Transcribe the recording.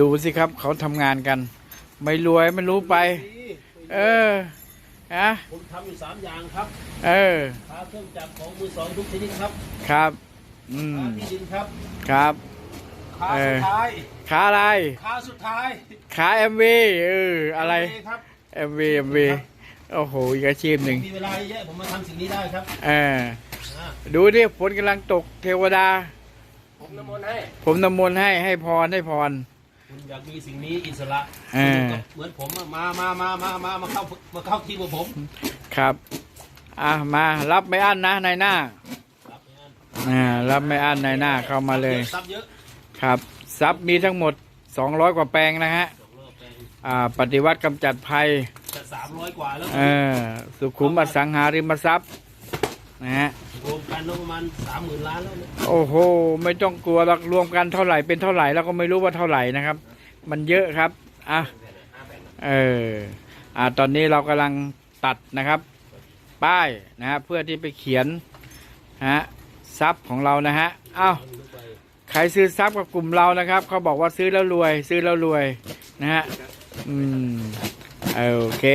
ดูสิครับเขาทำงานกัน ไม่รวยไม่รู้ไป เออฮะผมทำอยู่สามอย่างครับเออค้าเครื่องจักรของมือสองทุกชนิดครับครับอืมค้าที่ดินครับครับค้าเออสุดท้ายขาอะไรค้าสุดท้ายขาเอ็มวีเอออะไรโเคครับเอ็มวีเอ็มวีโอ้โหอีกอาชีพหนึ่งมีเวลาเยอะผมมาทำสิ่งนี้ได้ครับเอออ่าดูดิฝนกำลังตกเทวดา ผมน้ำมนต์ให้ ผมนำมนต์ให้ให้พรให้พร คุณอยากมีสิ่งนี้อิสระเออคุณก็เหมือนผมอะมามามามามามาเข้ามาเข้าทีมกับผมครับ อะมารับไม่อั้นนะนายหน้ารับงานอ่ารับไม่อั้นนายหน้าเข้ามาเลย ซับเยอะครับซับมีทั้งหมด 200 กว่าแปลงนะฮะสองรอบแปลงอ่าปฏิวัติกำจัดภัยจะสามร้อยกว่าแล้วเออสุขุมอสังหาริมทรัพย์ นะฮะรวมกันแล้วประมาณสามหมื่นล้านแล้วเนี่ยโอ้โห ไม่ต้องกลัวหรอกรวมกันเท่าไหร่เป็นเท่าไหร่แล้วก็ไม่รู้ว่าเท่าไหร่นะครับ มันเยอะครับอะเอออ่าตอนนี้เรากำลังตัดนะครับ ป้ายนะฮะเพื่อที่ไปเขียนนะฮะทรัพย์ของเรานะฮะเอ้าใครซื้อทรัพย์กับกลุ่มเรานะครับเขาบอกว่าซื้อแล้วรวย ซื้อแล้วรวยนะฮะอืมโอเค